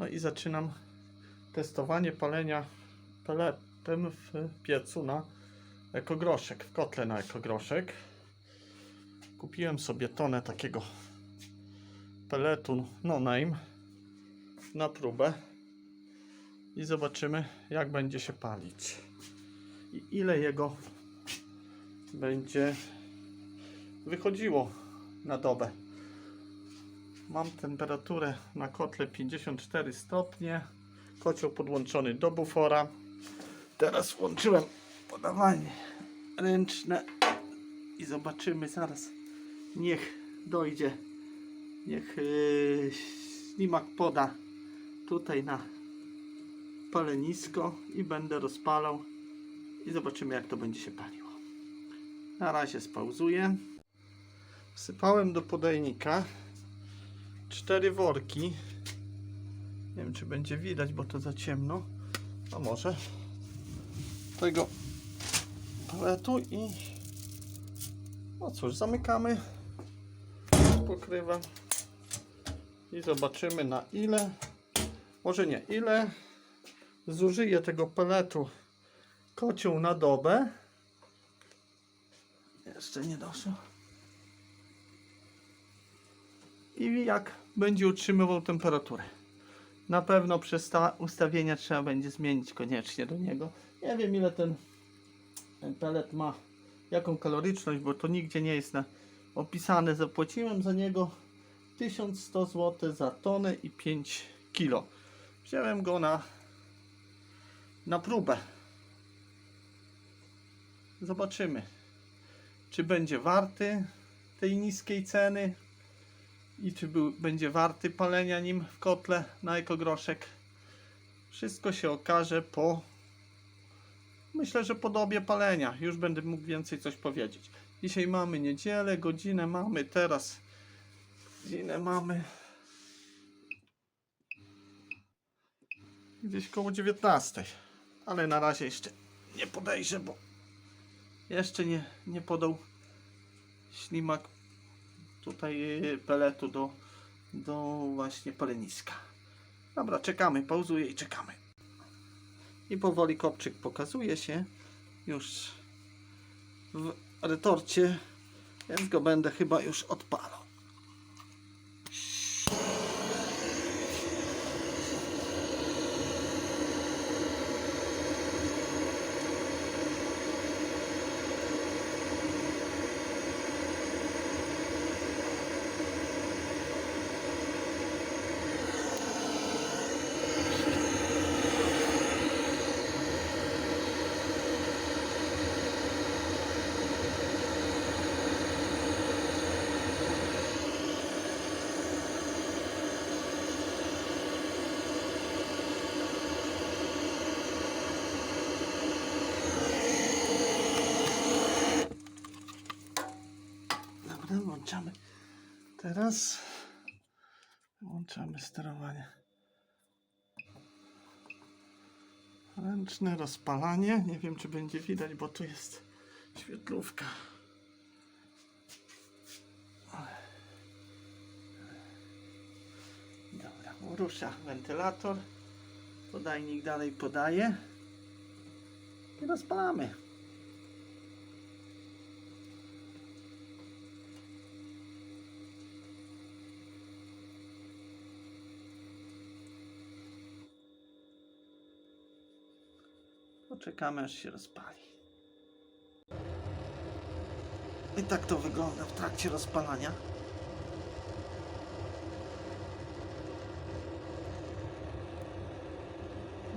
No i zaczynam testowanie palenia peletem w piecu na ekogroszek, w kotle na ekogroszek. Kupiłem sobie tonę takiego peletu no name na próbę i zobaczymy jak będzie się palić i ile jego będzie wychodziło na dobę. Mam temperaturę na kotle 54 stopnie. Kocioł podłączony do bufora. Teraz włączyłem podawanie ręczne i zobaczymy zaraz. Niech dojdzie. Niech yy, ślimak poda tutaj na palenisko i będę rozpalał i zobaczymy jak to będzie się paliło. Na razie spauzuję. Wsypałem do podajnika cztery worki. Nie wiem, czy będzie widać, bo to za ciemno. A może? Tego paletu i no cóż, zamykamy. Pokrywam. I zobaczymy na ile. Może nie, ile zużyje tego peletu kocioł na dobę. Jeszcze nie doszło. I jak będzie utrzymywał temperaturę. Na pewno przez ta ustawienia trzeba będzie zmienić koniecznie do niego. Nie wiem ile ten, pelet ma, jaką kaloryczność, bo to nigdzie nie jest na, opisane. Zapłaciłem za niego 1100 zł za tonę i 5 kilo. Wziąłem go na, na próbę. Zobaczymy, czy będzie warty tej niskiej ceny i czy był, będzie warty palenia nim w kotle na ekogroszek. Wszystko się okaże po. Myślę, że po dobie palenia. Już będę mógł więcej coś powiedzieć. Dzisiaj mamy niedzielę, godzinę mamy teraz. Godzinę mamy. Gdzieś koło 19. Ale na razie jeszcze nie podejrzę, bo jeszcze nie, nie podał ślimak tutaj y, peletu do, do właśnie paleniska. Dobra, czekamy, pauzuję i czekamy. I powoli kopczyk pokazuje się już w retorcie, więc go będę chyba już odpalał. Dobra, włączamy. Teraz włączamy sterowanie. Ręczne rozpalanie. Nie wiem, czy będzie widać, bo tu jest świetlówka. Dobra, rusza wentylator. Podajnik dalej podaje. I rozpalamy. Poczekamy aż się rozpali. I tak to wygląda w trakcie rozpalania.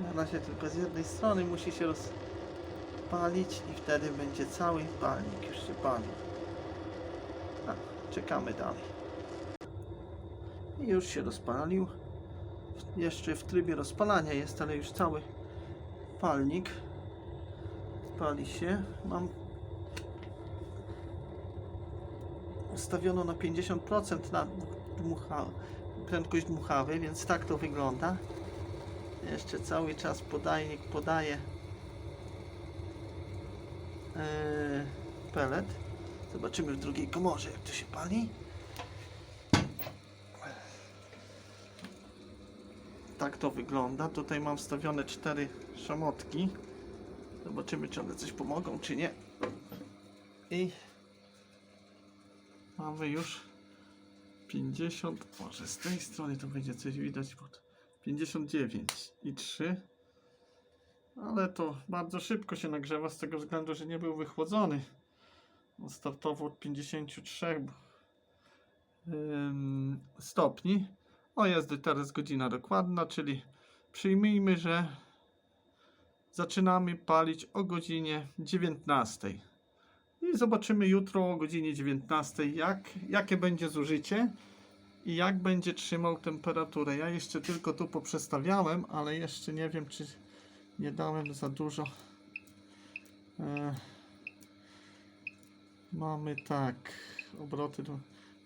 Na razie tylko z jednej strony musi się rozpalić i wtedy będzie cały palnik już się palił. Czekamy dalej. I już się rozpalił. Jeszcze w trybie rozpalania jest, ale już cały palnik pali się. Mam ustawiono na 50% na dmucha, prędkość dmuchawy, więc tak to wygląda. Jeszcze cały czas podajnik podaje e, pelet. Zobaczymy w drugiej komorze jak to się pali. tak to wygląda. Tutaj mam wstawione cztery szamotki. Zobaczymy, czy one coś pomogą, czy nie. I mamy już 50, może z tej strony to będzie coś widać, pod 59 i 3. Ale to bardzo szybko się nagrzewa z tego względu, że nie był wychłodzony. On startował od 53 ym, stopni. O, jest teraz godzina dokładna, czyli przyjmijmy, że zaczynamy palić o godzinie 19. I zobaczymy jutro o godzinie 19, jak, jakie będzie zużycie i jak będzie trzymał temperaturę. Ja jeszcze tylko tu poprzestawiałem, ale jeszcze nie wiem, czy nie dałem za dużo. E, mamy tak, obroty.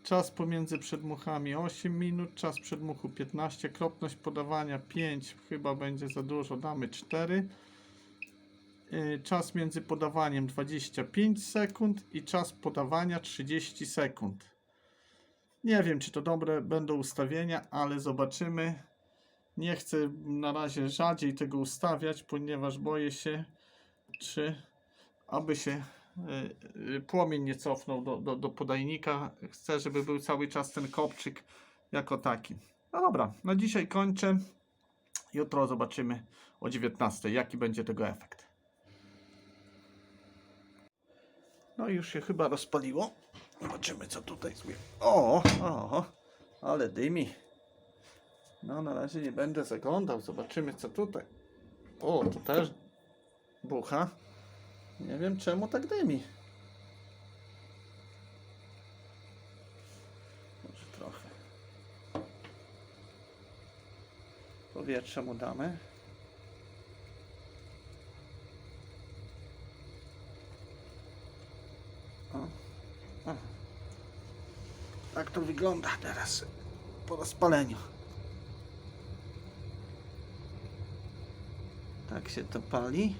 Czas pomiędzy przedmuchami 8 minut, czas przedmuchu 15, kropność podawania 5, chyba będzie za dużo, damy 4. Y, Czas między podawaniem 25 sekund i czas podawania 30 sekund. Nie wiem, czy to dobre będą ustawienia, ale zobaczymy. Nie chcę na razie rzadziej tego ustawiać, ponieważ boję się, czy aby się y, y, płomień nie cofnął do, do, do podajnika. Chcę, żeby był cały czas ten kopczyk jako taki. No dobra, na dzisiaj kończę. Jutro zobaczymy o 19, jaki będzie tego efekt. No już się chyba rozpaliło. Zobaczymy co tutaj zły. O, o, ale dymi. No na razie nie będę zaglądał. Zobaczymy co tutaj. O, to też bucha. Nie wiem czemu tak dymi. Może trochę. Powietrze mu damy. Tak to wygląda teraz po rozpaleniu. Tak się to pali.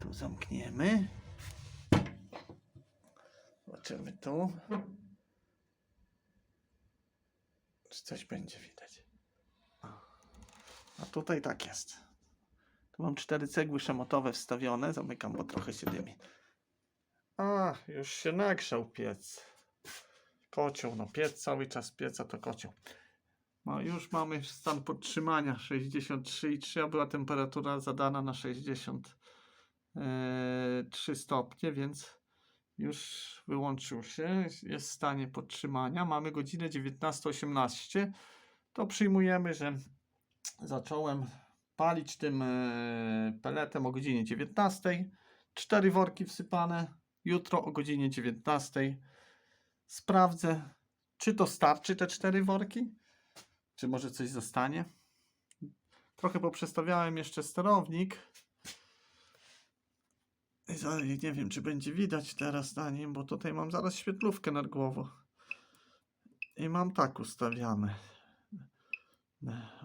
Tu zamkniemy. Zobaczymy tu. Czy coś będzie widać. A tutaj tak jest. Tu mam cztery cegły szamotowe wstawione. Zamykam, bo trochę się dymi. A, już się nagrzał piec. Kocioł, no piec cały czas pieca to kocioł. No, już mamy stan podtrzymania 63,3, a była temperatura zadana na 63 stopnie, więc już wyłączył się, jest w stanie podtrzymania. Mamy godzinę 19.18. To przyjmujemy, że zacząłem palić tym e, peletem o godzinie 19. Cztery worki wsypane. Jutro o godzinie 19. Sprawdzę, czy to starczy te cztery worki, czy może coś zostanie. Trochę poprzestawiałem jeszcze sterownik. Nie wiem, czy będzie widać teraz na nim, bo tutaj mam zaraz świetlówkę nad głową. I mam tak ustawiane.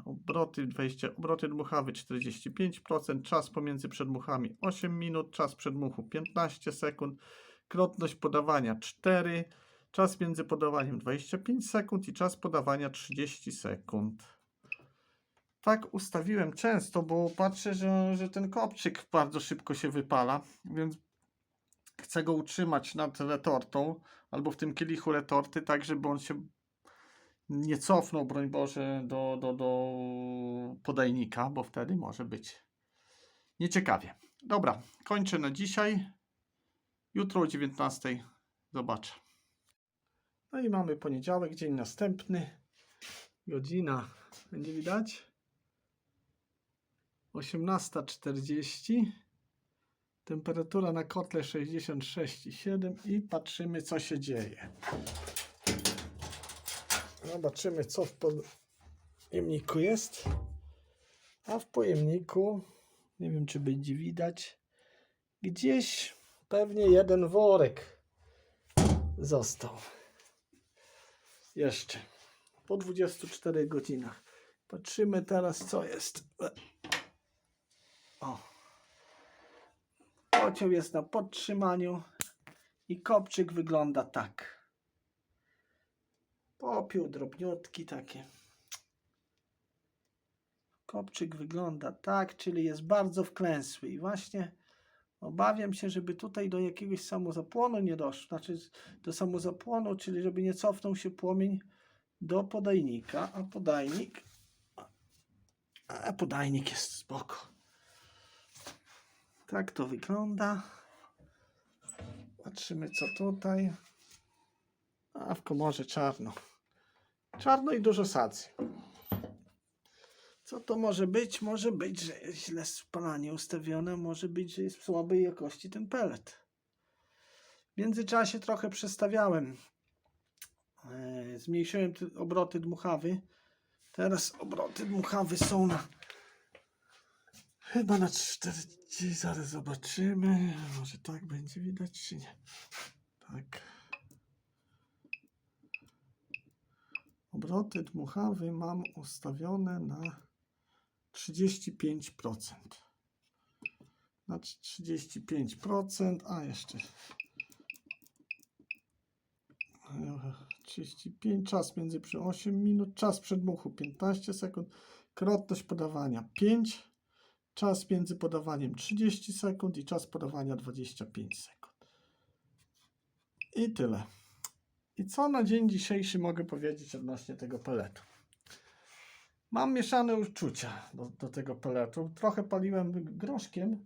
Obroty 20, obroty dmuchawy 45%, czas pomiędzy przedmuchami 8 minut, czas przedmuchu 15 sekund, krotność podawania 4, czas między podawaniem 25 sekund i czas podawania 30 sekund. Tak ustawiłem często, bo patrzę, że, że ten kopczyk bardzo szybko się wypala, więc chcę go utrzymać nad retortą albo w tym kielichu retorty, tak żeby on się nie cofnął, broń Boże, do, do, do podajnika, bo wtedy może być nieciekawie. Dobra, kończę na dzisiaj. Jutro o 19 zobaczę. No i mamy poniedziałek, dzień następny. Godzina, będzie widać? 18.40. Temperatura na kotle 66,7 i patrzymy co się dzieje. Zobaczymy, co w pojemniku jest. A w pojemniku, nie wiem, czy będzie widać, gdzieś pewnie jeden worek został. Jeszcze po 24 godzinach. Patrzymy teraz, co jest. O. Kocioł jest na podtrzymaniu i kopczyk wygląda tak. Po popiół drobniutki takie. Kopczyk wygląda tak, czyli jest bardzo wklęsły i właśnie obawiam się, żeby tutaj do jakiegoś samozapłonu nie doszło, znaczy do samozapłonu, czyli żeby nie cofnął się płomień do podajnika, a podajnik a podajnik jest spoko. Tak to wygląda. Patrzymy co tutaj. A w komorze czarno. Czarno i dużo sacy. Co to może być? Może być, że jest źle spalanie ustawione, może być, że jest słabej jakości ten pelet. W międzyczasie trochę przestawiałem. E, Zmniejszyłem obroty dmuchawy. Teraz obroty dmuchawy są na chyba na 40. Zaraz zobaczymy. Może tak będzie widać, czy nie. Tak. Obroty dmuchawy mam ustawione na 35%. Na 35%, a jeszcze e, 35, czas między przy 8 minut, czas przedmuchu 15 sekund, krotność podawania 5, czas między podawaniem 30 sekund i czas podawania 25 sekund. I tyle. I co na dzień dzisiejszy mogę powiedzieć odnośnie tego peletu? Mam mieszane uczucia do, do tego peletu. Trochę paliłem groszkiem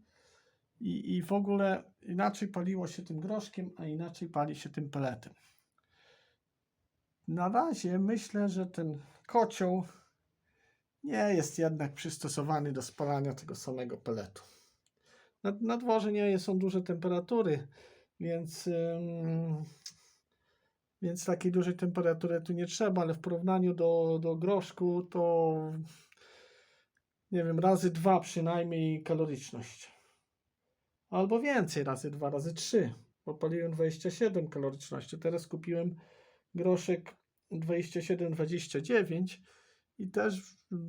i, i w ogóle inaczej paliło się tym groszkiem, a inaczej pali się tym peletem. Na razie myślę, że ten kocioł nie jest jednak przystosowany do spalania tego samego peletu. Na, na dworze nie są duże temperatury, więc, ym, więc takiej dużej temperatury tu nie trzeba, ale w porównaniu do, do groszku to nie wiem, razy dwa przynajmniej kaloryczność. Albo więcej, razy dwa, razy trzy. Bo paliłem 27 kaloryczności. Teraz kupiłem groszek 27-29 i też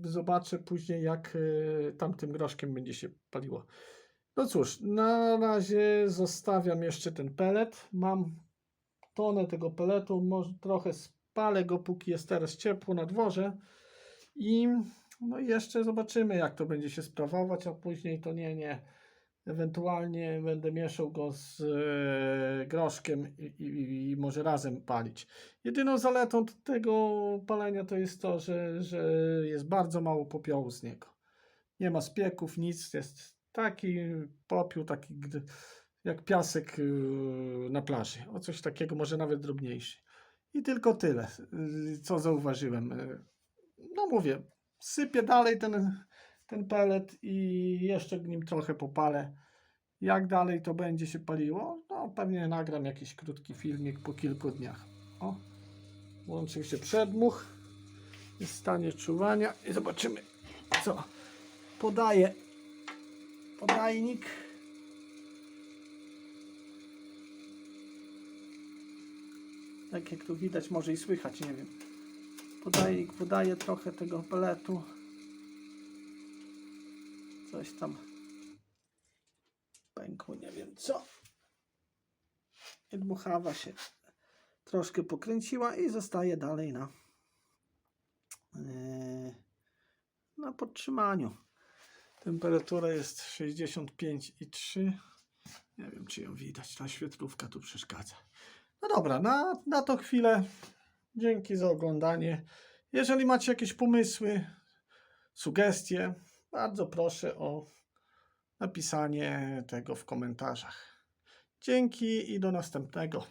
zobaczę później, jak y, tamtym groszkiem będzie się paliło. No cóż, na razie zostawiam jeszcze ten pelet. Mam tonę tego peletu, może trochę spalę go, póki jest teraz ciepło na dworze i no jeszcze zobaczymy, jak to będzie się sprawować, a później to nie, nie. Ewentualnie będę mieszał go z e, groszkiem i, i, i może razem palić. Jedyną zaletą tego palenia to jest to, że, że jest bardzo mało popiołu z niego. Nie ma spieków, nic. Jest taki popiół, taki jak piasek yy, na plaży. O coś takiego, może nawet drobniejszy. I tylko tyle, yy, co zauważyłem. Yy, No mówię, sypię dalej ten, ten pelet i jeszcze nim trochę popalę. Jak dalej to będzie się paliło? No pewnie nagram jakiś krótki filmik po kilku dniach. O, włączył się przedmuch. Jest stanie czuwania i zobaczymy co podaje podajnik. Tak jak tu widać, może i słychać, nie wiem. Podajnik podaje trochę tego peletu. Coś tam pękło, nie wiem co. I dmuchawa się troszkę pokręciła i zostaje dalej na, yy, na podtrzymaniu. Temperatura jest 65,3. Nie wiem, czy ją widać. Ta świetlówka tu przeszkadza. No dobra, na, na to chwilę. Dzięki za oglądanie. Jeżeli macie jakieś pomysły, sugestie, bardzo proszę o napisanie tego w komentarzach. Dzięki i do następnego.